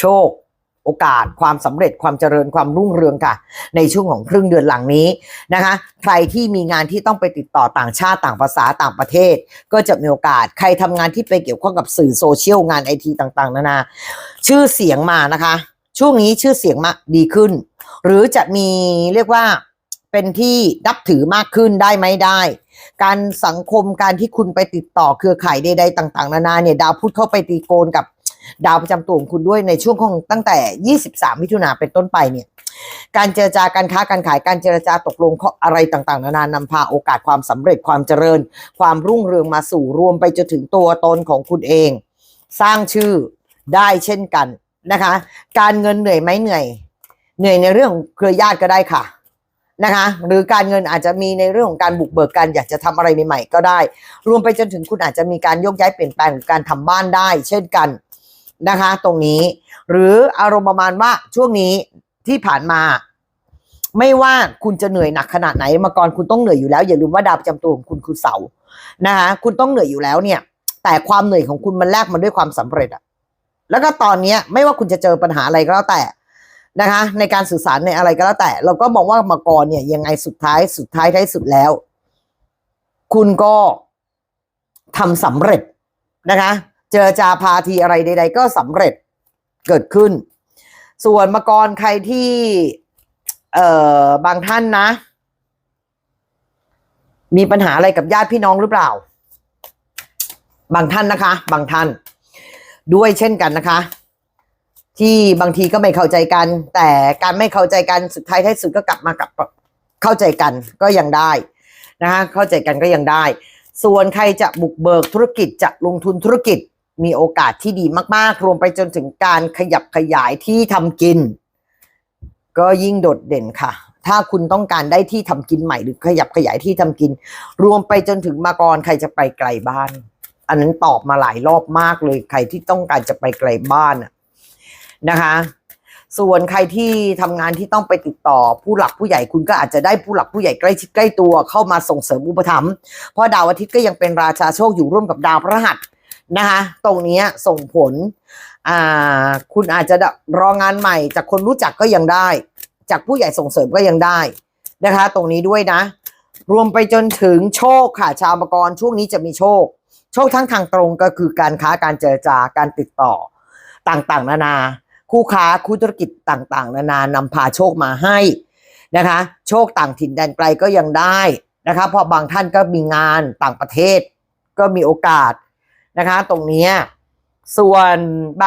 โชค โอกาส ความสำเร็จความเจริญความรุ่งเรืองค่ะ ในช่วงของครึ่งเดือนหลังนี้นะคะ ใครที่มีงานที่ต้องไปติดต่อต่างชาติต่างภาษาต่างประเทศ ก็จะมีโอกาสใครทำงานที่ไปเกี่ยวข้องกับสื่อโซเชียลงานไอทีต่างๆ นานา ชื่อเสียงมานะคะ ช่วงนี้ชื่อเสียงมาดีขึ้น หรือจะมีเรียกว่าเป็นที่นับถือมากขึ้นได้ไหมได้ การสังคมการที่คุณไปติดต่อเครือข่ายใดๆต่าง ๆ นานาเนี่ยดาวพุธเข้าไปตีโกนกับ ดาวประจำตัวของคุณด้วยในช่วงของตั้งแต่ 23 มิถุนาเป็นต้นไปเนี่ยการเจรจาการค้าการขายการเจรจาตกลงออะไรต่างๆ นานานำพาโอกาสความสำเร็จความเจริญ ความรุ่งเรืองมาสู่รวมไปจนถึงตัวตนของคุณเอง สร้างชื่อได้เช่นกันนะคะ การเงินเหนื่อยไหมเหนื่อย เหนื่อยในเรื่องเครือญาติก็ได้ค่ะนะคะหรือการเงินอาจจะมีในเรื่องของการบุกเบิกการอยากจะทำอะไรใหม่ๆก็ได้ รวมไปจนถึงคุณอาจจะมีการโยกย้ายเปลี่ยนแปลงการทำบ้านได้ เช่นกัน นะคะ ตรงนี้ หรืออารมณ์ประมาณว่าช่วงนี้ที่ผ่านมา ไม่ว่าคุณจะเหนื่อยหนักขนาดไหนมาก่อนคุณต้องเหนื่อยอยู่แล้ว อย่าลืมว่าดาวประจำตัวของคุณคือเสาร์นะคะคุณต้องเหนื่อยอยู่แล้วเนี่ย แต่ความเหนื่อยของคุณมันแลกมาด้วยความสำเร็จอะแล้วก็ตอนเนี้ยไม่ว่าคุณจะเจอปัญหาอะไรก็แล้วแต่นะคะ ในการสื่อสารในอะไรก็แล้วแต่ เราก็มองว่ามาก่อนเนี่ยยังไงสุดท้ายสุดท้ายท้ายสุดแล้ว คุณก็ทำสำเร็จนะคะ เจอจาพาทีอะไรใด ๆ ก็สำเร็จเกิดขึ้น ส่วนมากรใครที่ เอ่อบางท่านนะ มีปัญหาอะไรกับญาติพี่น้องหรือเปล่า บางท่านนะคะ บางท่าน ด้วยเช่นกันนะคะ ที่บางทีก็ไม่เข้าใจกัน แต่การไม่เข้าใจกันสุดท้ายท้ายสุดก็กลับมากับเข้าใจกันก็ยังได้นะคะเข้าใจกันก็ยังได้ ส่วนใครจะบุกเบิกธุรกิจจะลงทุนธุรกิจ มีโอกาสที่ดีมากๆ รวมไปจนถึงการขยับขยายที่ทำกิน ก็ยิ่งโดดเด่นค่ะ ถ้าคุณต้องการได้ที่ทำกินใหม่หรือขยับขยายที่ทำกิน รวมไปจนถึงมากรใครจะไปไกลบ้าน อันนั้นตอบมาหลายรอบมากเลยใครที่ต้องการจะไปไกลบ้านนะคะ ส่วนใครที่ทำงานที่ต้องไปติดต่อผู้หลักผู้ใหญ่คุณก็อาจจะได้ผู้หลักผู้ใหญ่ใกล้ชิดใกล้ตัวเข้ามาส่งเสริมอุปถัมภ์เพราะดาวอาทิตย์ก็ยังเป็นราชาโชคอยู่ร่วมกับดาวพฤหัส นะคะ ตรงนี้ส่งผล อ่า คุณอาจจะรองานใหม่ จากคนรู้จักก็ยังได้ จากผู้ใหญ่ส่งเสริมก็ยังได้นะคะ ตรงนี้ด้วยนะ รวมไปจนถึงโชคค่ะ ชาวมกรช่วงนี้จะมีโชค โชคทั้งทางตรงก็คือการค้าการเจรจาการติดต่อต่างๆ นานา คู่ค้าคู่ธุรกิจต่างๆ นานานำพาโชคมาให้นะคะ โชคต่างถิ่นแดนไกลก็ยังได้นะคะเพราะบางท่านก็มีงานต่างประเทศ ก็มีโอกาส นะคะ ตรงนี้ส่วนบาง